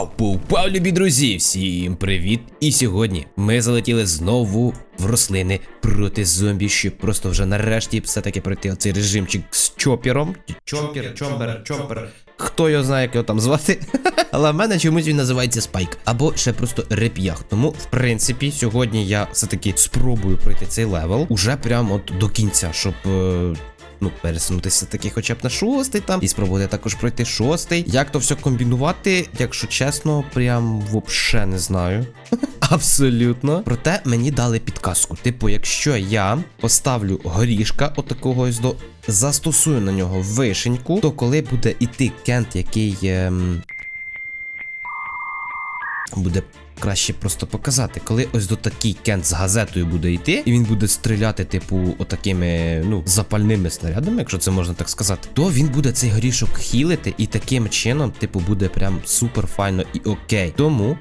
Пау, пау, любі друзі! Всім привіт! І сьогодні ми залетіли знову в рослини проти зомбі, щоб просто вже нарешті все-таки пройти оцей режимчик з чопером. Чопер, чомбер, чопер. Хто його знає, як його там звати? Але в мене чомусь він називається Спайк. Або ще просто реп'ях. Тому, в принципі, сьогодні я все-таки спробую пройти цей левел уже прямо от до кінця, щоб. е, ну, пересунутися таки хоча б на шостий там, і спробувати також пройти шостий. Як то все комбінувати, якщо чесно, прям вообще не знаю. Абсолютно. Проте мені дали підказку. Типу, якщо я поставлю горішка отакого ось до. Застосую на нього вишеньку, то коли буде іти кент, який. Ем... Буде краще просто показати, коли ось до такий кент з газетою буде йти, і він буде стріляти, типу, отакими, ну, запальними снарядами, якщо це можна так сказати, то він буде цей горішок хілити, і таким чином, типу, буде прям супер файно і окей. Тому.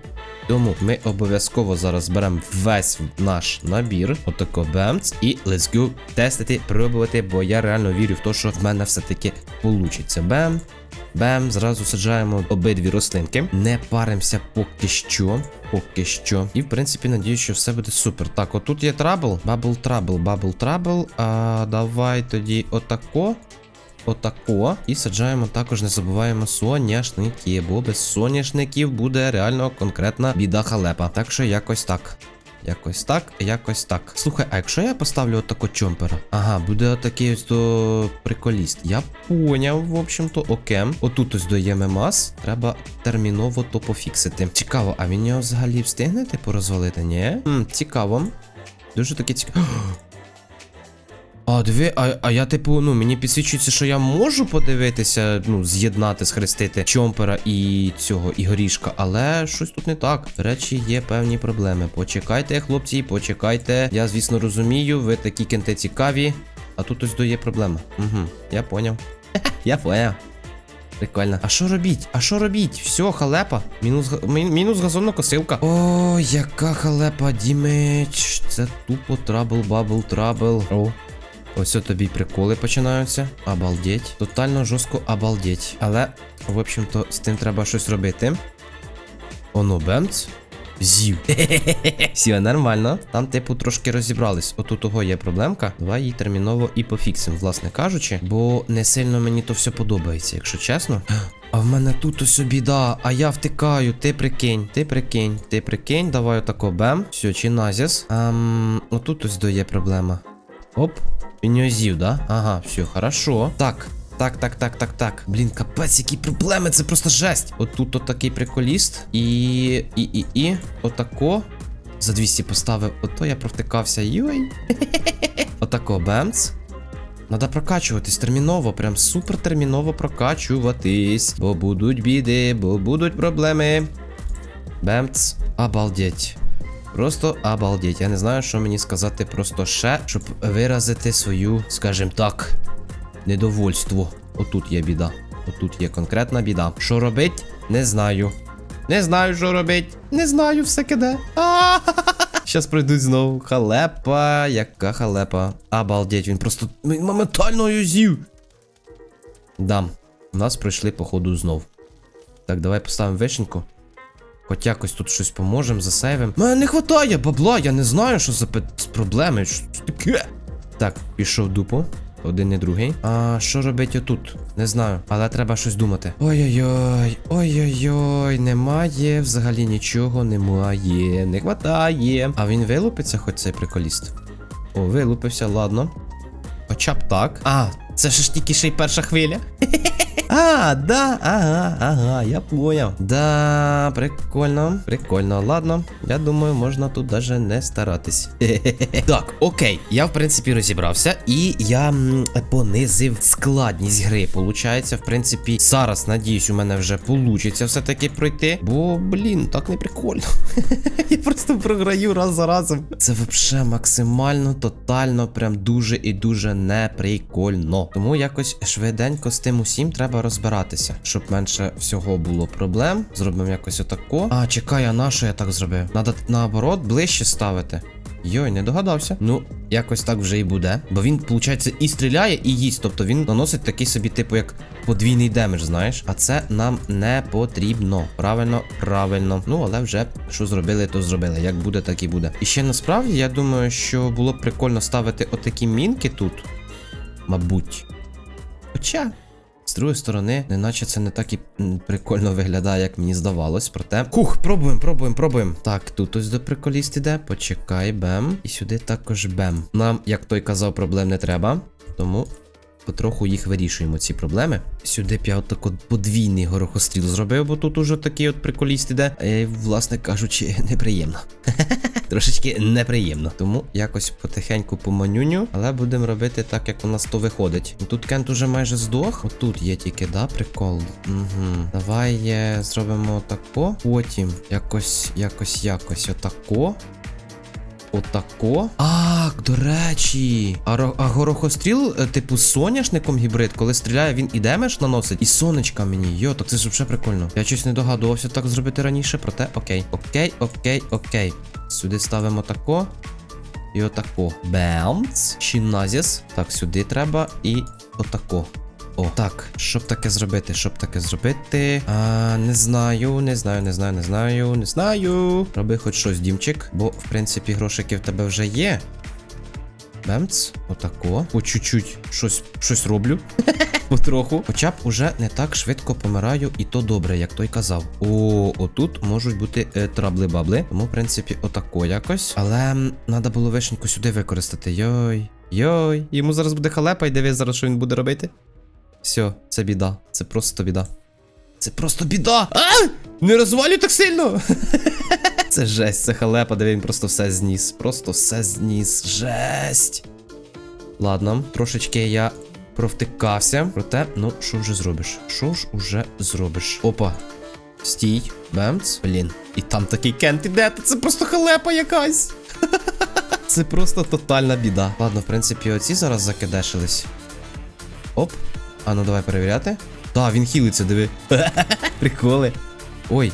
Тому ми обов'язково зараз беремо весь наш набір, отако бемц, і let's go тестити, пробувати, бо я реально вірю в те, що в мене все-таки получиться. Бем, Бем, зразу саджаємо обидві рослинки. Не паримося поки що. Поки що. І в принципі, надіюсь, що все буде супер. Так, отут є трабл. Бабл трабл, бабл трабл. А давай тоді отако. Отако. І саджаємо також, не забуваємо соняшники, бо без соняшників буде реально конкретна біда халепа. Так що якось так. Якось так, якось так. Слухай, а якщо я поставлю отако чомпера? Ага, буде отакий ось то приколіст. Я поняв, в общем-то, окем. Отут ось до мас. Треба терміново то пофіксити. Цікаво, а він його взагалі встигне типу розвалити? Ні? Хм, цікаво. Дуже таке цікаво. А, диви, а, а я, типу, ну, мені підсвічується, що я можу подивитися, ну, з'єднати, схрестити чомпера і цього і горішка, але щось тут не так. До речі, є певні проблеми. Почекайте, хлопці, почекайте. Я, звісно, розумію, ви такі кенти цікаві. А тут ось до є проблема. Угу, я поняв. Я поняв. Прикольно. А що робіть? А що робіть? Все, халепа. Мінус, мінус газонокосилка. О, яка халепа, дімеч. Це тупо трабл, бабл, трабл. О. Ось тобі приколи починаються. Обалдеть. Тотально жорстко обалдеть. Але, в общем-то, з тим треба щось робити. Оно бемц. Зів. Все нормально. Там, типу, трошки розібрались. От у того є проблемка. Давай її терміново і пофіксимо, власне кажучи. Бо не сильно мені то все подобається, якщо чесно. А в мене тут ось біда, а я втикаю, ти прикинь, ти прикинь, ти прикинь, давай отако бем. Все, чи назіс. Ам, отут ось до є проблема. Оп. З'їв, да? Ага, все, хорошо. Так. Так, так, так, так, так. Блін, капець, які проблеми, це просто жесть. От тут от такий приколіст. І. І, і, і. Отако. За 200 поставив. Ото я провтикався. Йой. Отако, бемц. Надо прокачуватись терміново, прям супер терміново прокачуватись. Бо будуть біди, бо будуть проблеми. Бемц. Обалдеть. Просто обалдеть. Я не знаю, що мені сказати просто ще, щоб виразити свою, скажімо так, недовольство. Отут є біда. Отут є конкретна біда. Що робить? Не знаю. Не знаю, що робить. Не знаю, все киде. Щас прийдуть знову. Халепа, яка халепа. Обалдеть, він просто він моментально з'їв. Дам. У нас пройшли, походу, знов. Так, давай поставимо вишеньку. Хоч якось тут щось поможемо, засейвим. Мене не хватає бабла, я не знаю, що за проблеми. Що таке? Так, пішов дупу. Один і другий. А що робить отут? Не знаю, але треба щось думати. Ой-ой-ой, ой-ой-ой, немає, взагалі нічого немає, не хватає. А він вилупиться, хоч цей приколіст. О, вилупився, ладно. Хоча б так. А, це ж тільки ще й перша хвиля. А, да, ага, ага, я понял. Да, прикольно, прикольно. Ладно, я думаю, можна тут даже не старатись. так, окей, я в принципі розібрався, і я м, понизив складність гри. Получається, в принципі, зараз надіюсь, у мене вже получиться все-таки пройти. Бо, блін, так не прикольно. я просто програю раз за разом. Це взагалі максимально, тотально, прям дуже і дуже неприкольно. Тому якось швиденько з тим усім треба розбиратися, щоб менше всього було проблем. Зробимо якось отако. А, чекай, а на що я так зробив? Надо наоборот ближче ставити. Йой, не догадався. Ну, якось так вже і буде. Бо він, виходить, і стріляє, і їсть. Тобто він наносить такий собі, типу, як подвійний демедж, знаєш. А це нам не потрібно. Правильно, правильно. Ну, але вже що зробили, то зробили. Як буде, так і буде. І ще насправді я думаю, що було б прикольно ставити отакі мінки тут. Мабуть. Хоча. З другої сторони, неначе це не так і прикольно виглядає, як мені здавалось. Проте. Хух, пробуємо, пробуємо, пробуємо. Так, тут ось до приколіст іде. Почекай, бем. І сюди також бем. Нам, як той казав, проблем не треба. Тому потроху їх вирішуємо, ці проблеми. Сюди б я отак от подвійний горохостріл зробив, бо тут уже такий от приколіст іде. І, власне кажучи, неприємно. Трошечки неприємно. Тому якось потихеньку поманюню, але будемо робити так, як у нас то виходить. Тут Кент уже майже здох. Отут є тільки, да, прикол. Угу. Давай е, зробимо тако. Потім якось, якось, якось отако. Отако. А, до речі. А, а горохостріл, е, типу, соняшником гібрид, коли стріляє, він і демедж наносить, і сонечка мені. Йо, так це ж вже прикольно. Я щось не догадувався так зробити раніше, проте окей. Окей, окей, окей. Сюди ставимо тако. І отако. Бемц. Чиназіс. Так, сюди треба. І отако. О, так, щоб таке зробити, щоб таке зробити. А, не знаю, не знаю, не знаю, не знаю, не знаю. Роби хоч щось, дімчик, бо, в принципі, грошики в тебе вже є. Бемц, отако. По чуть-чуть щось, щось роблю. Потроху. Хоча б уже не так швидко помираю, і то добре, як той казав. О, отут можуть бути е, трабли-бабли. Тому, в принципі, отако якось. Але треба було вишеньку сюди використати. Йой. Йой. Йому зараз буде халепа, і диви зараз, що він буде робити. Все, це біда. Це просто біда. Це просто біда! А! Не розвалюй так сильно! це жесть, це халепа, де він просто все зніс. Просто все зніс. Жесть. Ладно, трошечки я провтикався. Проте, ну, що вже зробиш? Що ж уже зробиш? Опа. Стій, бемц. Блін. І там такий кент іде, це просто халепа якась. Це просто тотальна біда. Ладно, в принципі, оці зараз закидешились. Оп. А ну давай перевіряти. Та, він хілиться, диви. Приколи. Ой.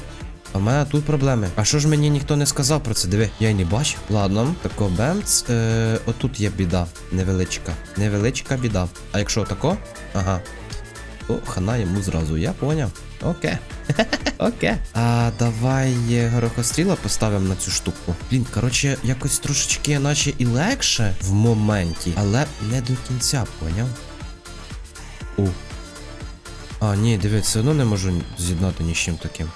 А в мене тут проблеми. А що ж мені ніхто не сказав про це? Диви, я й не бачу. Ладно, тако бемц. Е, отут є біда. Невеличка. Невеличка біда. А якщо тако? Ага. О, хана йому зразу, я поняв. Окей. Окей. А давай е, горохостріла поставимо на цю штуку. Блін, коротше, якось трошечки, наче і легше в моменті, але не до кінця, поняв? О. А, ні, дивись, все одно не можу з'єднати ні з чим таким.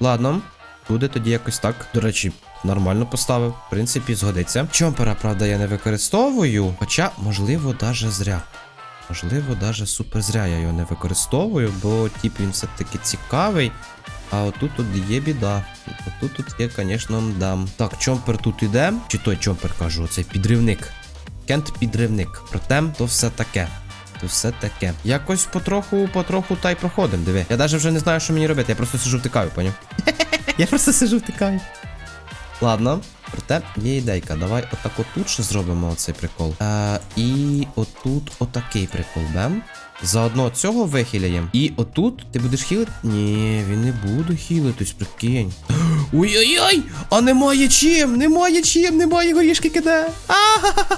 Ладно, буде тоді якось так. До речі, нормально поставив. В принципі, згодиться. Чомпера, правда, я не використовую. Хоча, можливо, даже зря. Можливо, даже супер зря я його не використовую, бо тип він все-таки цікавий. А отут тут є біда. Отут тут є, звісно, дам. Так, чомпер тут іде. Чи той чомпер кажу, оцей підривник. Кент підривник. Проте, то все таке. То все таке. Якось потроху, потроху та й проходим. Диви. Я навіть вже не знаю, що мені робити. Я просто сижу втикаю, поняв? Я просто сижу втикаю. Ладно, проте є ідейка. Давай отак отут ще зробимо оцей прикол. Е, і отут отакий прикол. Бем. Заодно цього вихиляємо. І отут ти будеш хілити? Ні, він не буде хілитись, прикинь. Ой-ой-ой! А немає чим! Немає чим! Немає горішки киде!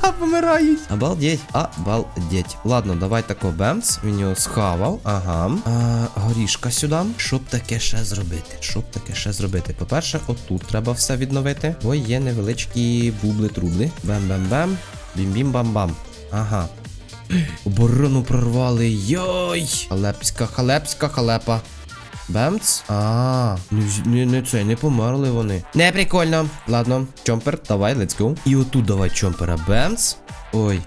А помирають! Обалдеть, обалдеть. Ладно, давай тако бемц. Він його схавав. Ага. А, горішка сюди. Щоб таке ще зробити? Щоб таке ще зробити? По-перше, отут треба все відновити. Бо є невеличкі бубли-трубли. Бем-бем-бем. Бім-бім-бам-бам. Ага. Оборону прорвали. Йой! Халепська, халепська, халепа. Бемц? А, не, не, не це, не померли вони. Не прикольно. Ладно, чомпер, давай, let's go. І отут давай чомпера. Бемц. Ой.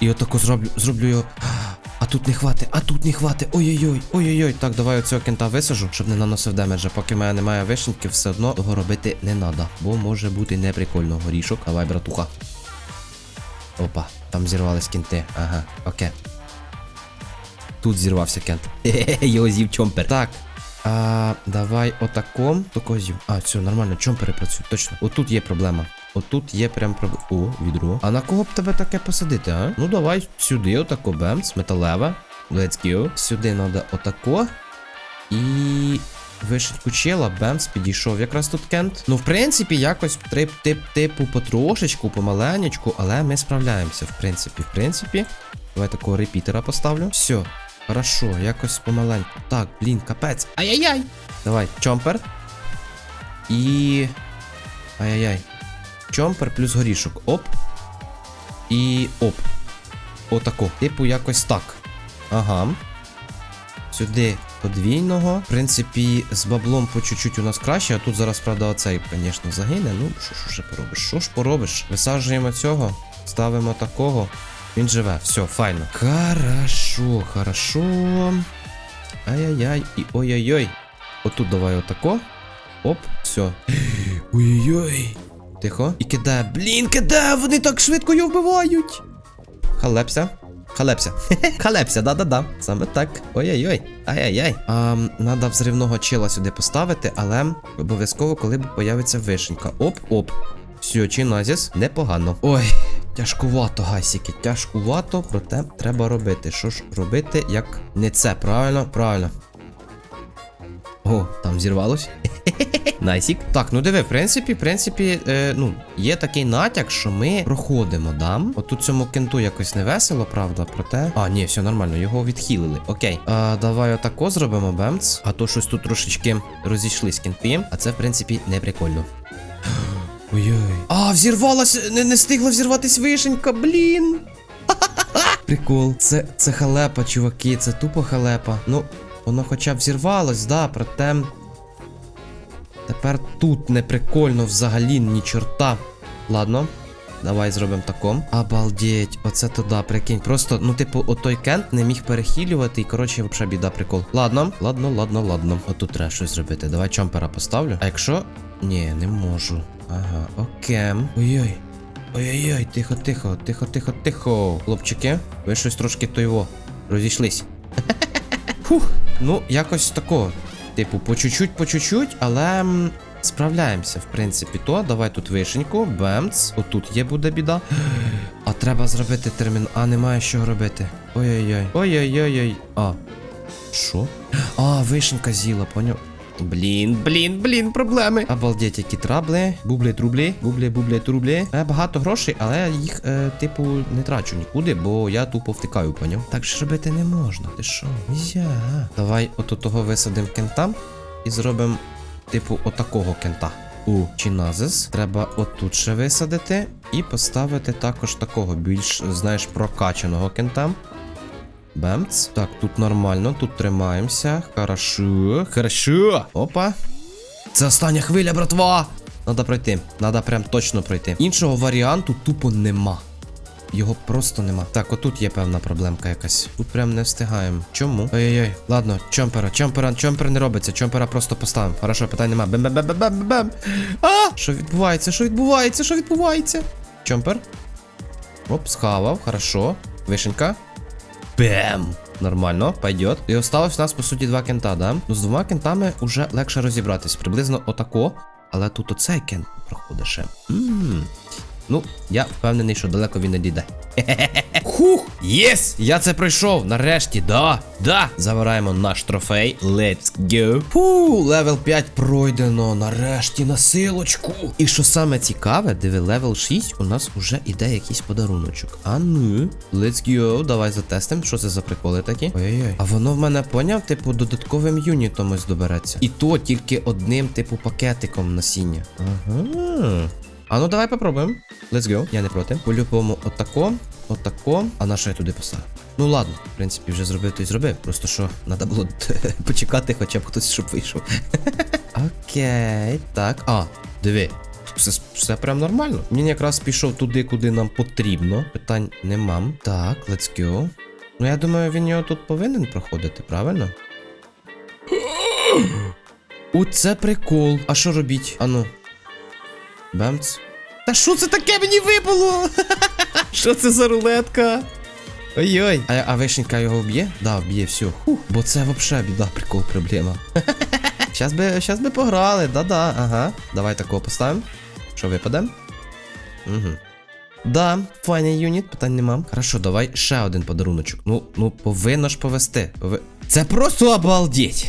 І отако зроблю, зроблю його. А тут не хвати, а тут не хвати. Ой-ой-ой, ой-ой-ой. Так, давай оцього кента висажу, щоб не наносив демеджа. Поки в мене немає вишеньки, все одно того робити не треба. Бо може бути неприкольно. Горішок. Давай, братуха. Опа, там зірвались кінти. Ага, окей. Тут зірвався кент. Хе-хе, його з'їв чомпер. Так. А, давай отаком. Такого з'їв. А, все, нормально, чомпери працюють, точно. Отут є проблема. Отут є прям проблема. О, відро. А на кого б тебе таке посадити, а? Ну давай сюди, отако, бемс, металеве. Let's go. Сюди треба отако. І. вишеньку чела, бемс, підійшов якраз тут кент. Ну, в принципі, якось тип, тип, типу потрошечку, помаленечку, але ми справляємося. В принципі, в принципі. Давай такого репітера поставлю. Все, хорошо, якось помаленьку. Так, блін, капець. Ай-яй-яй. Давай, чомпер. І. Ай-яй-яй. Чомпер плюс горішок. Оп. І оп. Отако. Типу, якось так. Ага. Сюди подвійного. В принципі, з баблом по чуть-чуть у нас краще, а тут зараз, правда, оцей, звісно, загине. Ну, що ж вже поробиш? Що ж поробиш? Висаджуємо цього, ставимо такого. Він живе. Все, файно. Хорошо, хорошо. Ай-яй-яй. І ой-ой-ой. Отут давай отако. Оп, все. Ой-ой-ой. Тихо. І кидає. Блін, кидає! Вони так швидко його вбивають. Халепся. Халепся. Халепся, да-да-да. Саме так. Ой-ой-ой. Ай-яй-яй. Надо взривного чила сюди поставити, але обов'язково, коли появиться вишенька. Оп-оп. Все, чиназіс, непогано. Ой, тяжкувато, гайсіки, тяжкувато, проте треба робити. Що ж робити, як не це? Правильно, правильно. О, там зірвалось. Найсік. Так, ну диви, в принципі, в принципі, е, ну, є такий натяк, що ми проходимо, да? От тут цьому кенту якось не весело, правда, проте. А, ні, все нормально, його відхилили. Окей. А, давай отако зробимо, бемц. А то щось тут трошечки розійшлись кенти. А це, в принципі, не прикольно. Ой-ой. А, взірвалася, не, не встигла взірватись вишенька, блін. Прикол. Це, це халепа, чуваки, це тупо халепа. Ну, воно хоча б взірвалось, да, проте. Тепер тут не прикольно взагалі ні чорта. Ладно. Давай зробимо таком. Обалдеть, оце туди, прикинь. Просто, ну, типу, отой кент не міг перехилювати, і коротше, взагалі біда прикол. Ладно, ладно, ладно, ладно. Отут треба щось зробити. Давай чомпера поставлю. А якщо. Ні, не можу. Ага, окей. Ой-ой. Ой-ой-ой, тихо, тихо, тихо, тихо, тихо. Хлопчики, ви щось трошки тойво. Розійшлись. Фух, ну, якось такого. Типу, по чуть-чуть, по чуть-чуть, але справляємося, в принципі, то. Давай тут вишеньку, бемц. Отут є буде біда. А треба зробити термін. А, немає що робити. Ой-ой-ой. Ой-ой-ой-ой. А. Що? А, вишенька з'їла, поняв. Блін, блін, блін, проблеми. Обалдеть, які трабли. Бублі, трублі, бублі, бублі, трублі. Е, багато грошей, але їх, е, типу, не трачу нікуди, бо я тупо втикаю, поняв. Так ж робити не можна. Ти що? Нельзя. Давай от того висадимо кентам і зробимо, типу, отакого кента. У Чиназис. Треба отут ще висадити і поставити також такого більш, знаєш, прокачаного кента. Бемц. Так, тут нормально, тут тримаємося. Хорошо. Хорошо. Опа. Це остання хвиля, братва. Надо пройти. Надо прям точно пройти. Іншого варіанту тупо нема. Його просто нема. Так, отут є певна проблемка якась. Тут прям не встигаємо. Чому? Ой-ой-ой. Ладно, чомпера, чомпера, чомпер не робиться. Чомпера просто поставимо. Хорошо, питань нема. бем бем бем бем бем бем А! Що відбувається? Що відбувається? Що відбувається? Чомпер. Оп, схавав, хорошо. Вишенька. Бем! Нормально, пойдет. І осталось у нас, по суті, два кента, да? Ну, з двома кентами уже легше розібратись. Приблизно отако. Але тут оцей кент проходить ще. Ммм. Ну, я впевнений, що далеко він не дійде. Хух! Єс! Я це пройшов! Нарешті, да! Да! Забираємо наш трофей. Let's go! Фу, левел 5 пройдено. Нарешті на силочку. І що саме цікаве, диви, левел 6 у нас уже іде якийсь подаруночок. А ну, let's go, давай затестимо, що це за приколи такі. Ой-ой. А воно в мене поняв, типу, додатковим юнітом ось добереться. І то тільки одним, типу, пакетиком насіння. Ага. А ну давай попробуємо. Let's go. Я не проти. По-любому, отако, отако. А на що я туди поставив? Ну ладно, в принципі, вже зробив, то й зробив. Просто що, треба було почекати, хоча б хтось, щоб вийшов. Окей, так. А, диви. Все, все прям нормально. Він якраз пішов туди, куди нам потрібно. Питань нема. Так, let's go. Ну, я думаю, він його тут повинен проходити, правильно? Оце прикол. А що робіть? Ану. Бемц. Та що це таке мені випало? Що це за рулетка? Ой-ой. А, а вишенька його вб'є? Да, вб'є, все. Хух. Бо це вообще біда, прикол, проблема. Щас би, щас би пограли, да-да, ага. Давай такого поставимо. Що випаде? Угу. Да, файний юніт, питань нема. Хорошо, давай ще один подаруночок. Ну, ну, повинно ж повести. Пови- Це просто обалдеть.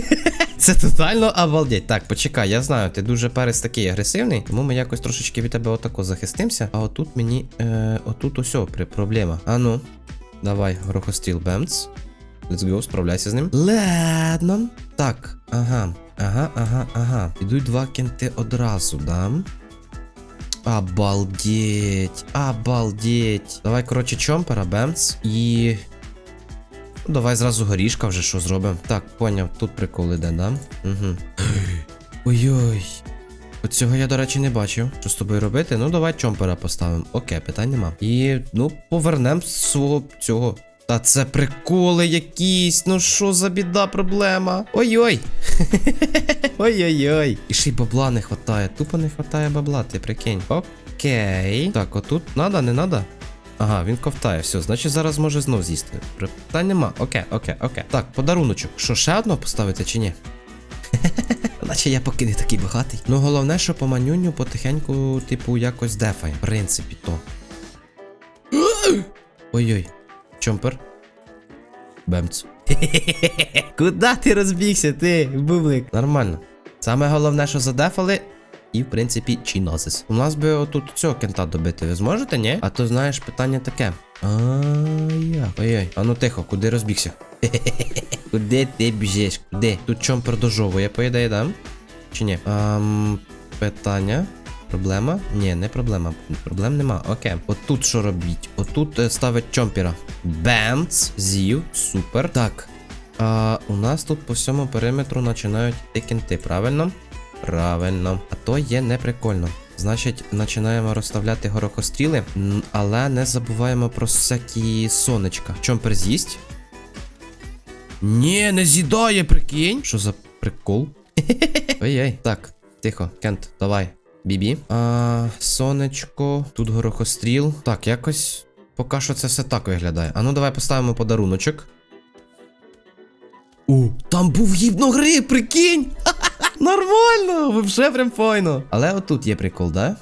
Це тотально обалдеть. Так, почекай, я знаю, ти дуже перець такий агресивний, тому ми якось трошечки від тебе отако захистимося. А отут мені. Е, отут при проблема. А ну, давай, грохостріл Бемц. Let's go, справляйся з ним. Ладно. Так, ага, ага, ага, ага. Ідуть два кенти одразу, да? Обалдеть, обалдеть. Давай, коротше, чомпера, бемц. І. Ну, давай зразу горішка вже що зробимо. Так, поняв, тут прикол іде, да? Угу. Ой-ой. От цього я, до речі, не бачив. Що з тобою робити? Ну, давай чомпера поставимо. Окей, питань нема. І, ну, повернемо свого цього. Та це приколи якісь. Ну що за біда, проблема? Ой-ой. Ой-ой-ой. І ще й бабла не хватає. Тупо не хватає бабла, ти прикинь. Окей. Так, отут надо, не надо? Ага, він ковтає, все, значить зараз може знов з'їсти. Питань нема. Окей, окей, окей. Так, подаруночок. Що, ще одного поставити чи ні? Наче я поки не такий багатий. Ну головне, що по манюню потихеньку, типу, якось дефає. В принципі, то. Ой-ой. Чомпер. Бемц. Куда ти розбігся, ти, бублик? Нормально. Саме головне, що задефали. І, в принципі, чинозис. У нас би отут цього кента добити. Ви зможете, ні? А то знаєш, питання таке. А як? Ой-ой, а ну тихо, куди розбігся? Куди ти біжиш? Куди? Тут чомпер дожовує, по ідеї, да? Чи ні? Ам, питання. Проблема? Ні, не проблема. Проблем нема. Окей. Отут що робіть? Отут е, ставить чомпера. Бемц, зів, супер. Так. А, у нас тут по всьому периметру починають йти правильно? Правильно. А то є неприкольно. Значить, починаємо розставляти горохостріли, але не забуваємо про всякі сонечка. Чомпер з'їсть? Ні, не з'їдає, прикинь. Що за прикол? Ой-ой. Так, тихо, Кент, давай. Бібі. А, сонечко, тут горохостріл. Так, якось. Поки що це все так виглядає. А ну давай поставимо подаруночок. О, там був гібногриб, прикинь! Нормально! ви Вже прям файно. Але отут є прикол, да?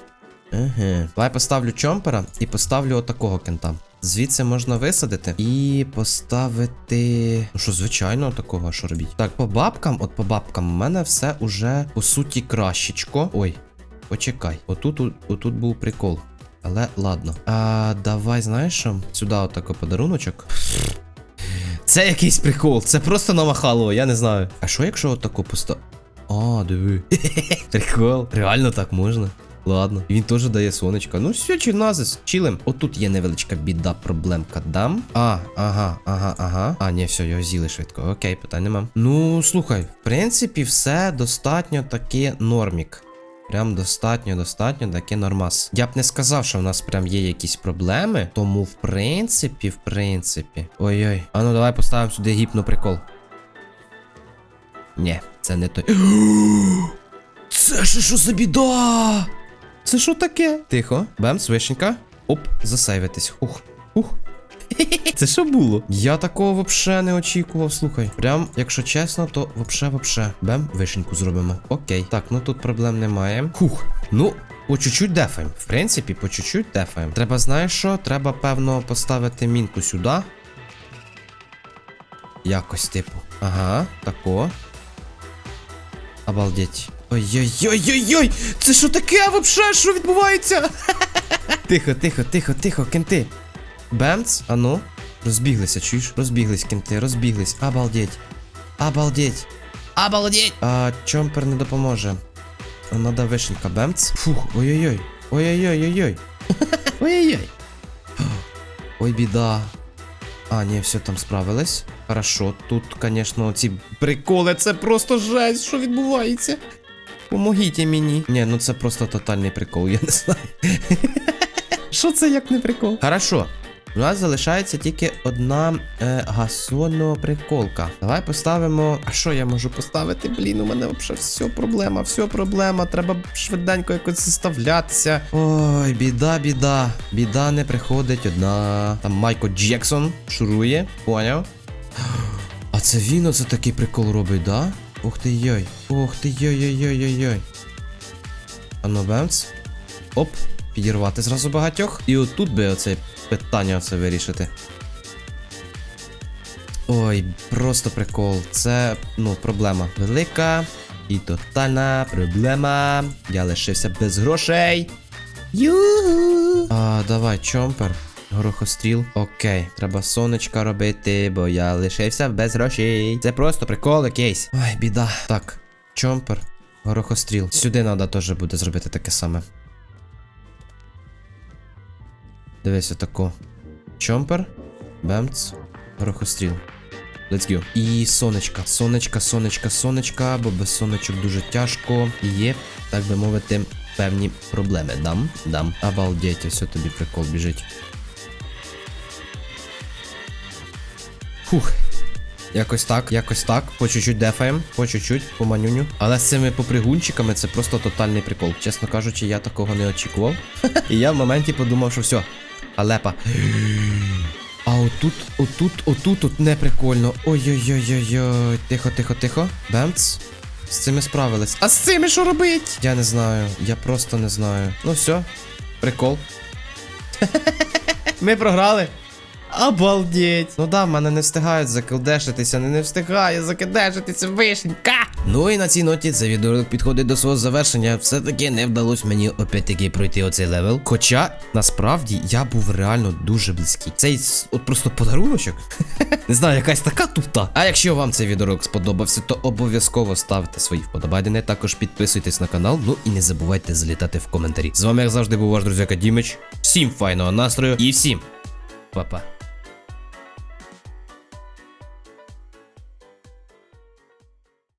Ага. Давай поставлю чомпера і поставлю отакого кента. Звідси можна висадити і поставити. Ну що, звичайно, такого, що робіть. Так, по бабкам, от по бабкам, у мене все уже по суті кращечко. Ой, почекай. Отут, отут був прикол. Але ладно. А давай, знаєш? Сюди отако подаруночок. Це якийсь прикол, це просто намахало, я не знаю. А що якщо отако поста. А, диви. Прикол. Реально так можна. Ладно. Він теж дає сонечко. Ну все, чиназис, чилим. Отут є невеличка біда, проблемка дам. А, ага, ага, ага. А, ні, все, його з'їли швидко. Окей, питань нема. Ну, слухай, в принципі, все достатньо таки нормік. Прям достатньо, достатньо таке нормас. Я б не сказав, що в нас прям є якісь проблеми. Тому, в принципі, в принципі. Ой-ой. А ну давай поставимо сюди гіпно прикол. Ні, це не той. Це ж що за біда? Це що таке? Тихо, бемс, вишенька. Оп, засейвитись. Ух, ух. Це що було? Я такого вообще не очікував, слухай. Прям, якщо чесно, то вообще, вообще. Бем, вишеньку зробимо. Окей. Так, ну тут проблем немає. Хух. Ну, по чуть-чуть дефаємо. В принципі, по чуть-чуть дефаємо. Треба, знаєш що? Треба, певно, поставити мінку сюди. Якось, типу. Ага, тако. Обалдеть. Ой-ой-ой-ой-ой! Це що таке вообще? Що відбувається? Тихо, тихо, тихо, тихо, кенти. Бемц, а ну. Розбіглися, чуєш? Розбіглись кенти, розбіглись. Обалдеть. Обалдеть. Обалдеть! А чомпер не допоможе. Надо вишенька, бемц. Фух, ой-ой-ой. Ой-ой-ой-ой-ой. Ой-ой-ой. Ой, біда. А, ні, все там справились. Хорошо, тут, звісно, ці приколи, це просто жесть, що відбувається. Помогіть мені. Ні, ну це просто тотальний прикол, я не знаю. Що це як не прикол? Хорошо. У нас залишається тільки одна е, гасоноприколка. Давай поставимо. А що я можу поставити? Блін, у мене взагалі все проблема, все проблема. Треба швиденько якось заставлятися. Ой, біда, біда. Біда не приходить одна. Там Майко Джексон шурує. Поняв? А це він оце такий прикол робить, да? Ух ти йой. Ух ти йой-йой-йой-йой-йой. Ану, бемц. Оп, підірвати зразу багатьох. І отут би оце питання оце вирішити. Ой, просто прикол. Це, ну, проблема велика і тотальна проблема. Я лишився без грошей. Ю. А, давай, чомпер. Горохостріл. Окей, треба сонечка робити, бо я лишився без грошей. Це просто прикол якийсь. Ой, біда. Так, чомпер. Горохостріл. Сюди треба теж буде зробити таке саме. Дивись отако. Чомпер. Бемц. Горохостріл. Let's go. І сонечка. Сонечка, сонечка, сонечка, бо без сонечок дуже тяжко. І є, так би мовити, певні проблеми. Дам, дам. Обалдеть, ось тобі прикол біжить. Фух. Якось так, якось так. По чуть-чуть дефаєм, по чуть-чуть, по манюню. Але з цими попригунчиками це просто тотальний прикол. Чесно кажучи, я такого не очікував. І я в моменті подумав, що все. Алепа. А отут, отут, отут, от не прикольно. Ой-ой-ой-ой-ой. Тихо, тихо, тихо. Бемц. З цими справились. А з цими що робить? Я не знаю. Я просто не знаю. Ну все. Прикол. Ми програли. Обалдеть. Ну да, в мене не встигають закилдешитися, не, не встигає закидешитися вишенька. Ну і на цій ноті цей відеоролик підходить до свого завершення. Все-таки не вдалося мені опять-таки пройти оцей левел. Хоча насправді я був реально дуже близький. Цей от просто подаруночок. Не знаю, якась така туфта. А якщо вам цей відеоролик сподобався, то обов'язково ставте свої вподобайдени, також підписуйтесь на канал, ну і не забувайте залітати в коментарі. З вами, як завжди, був ваш друзяка Дімич. Всім файного настрою і всім па-па.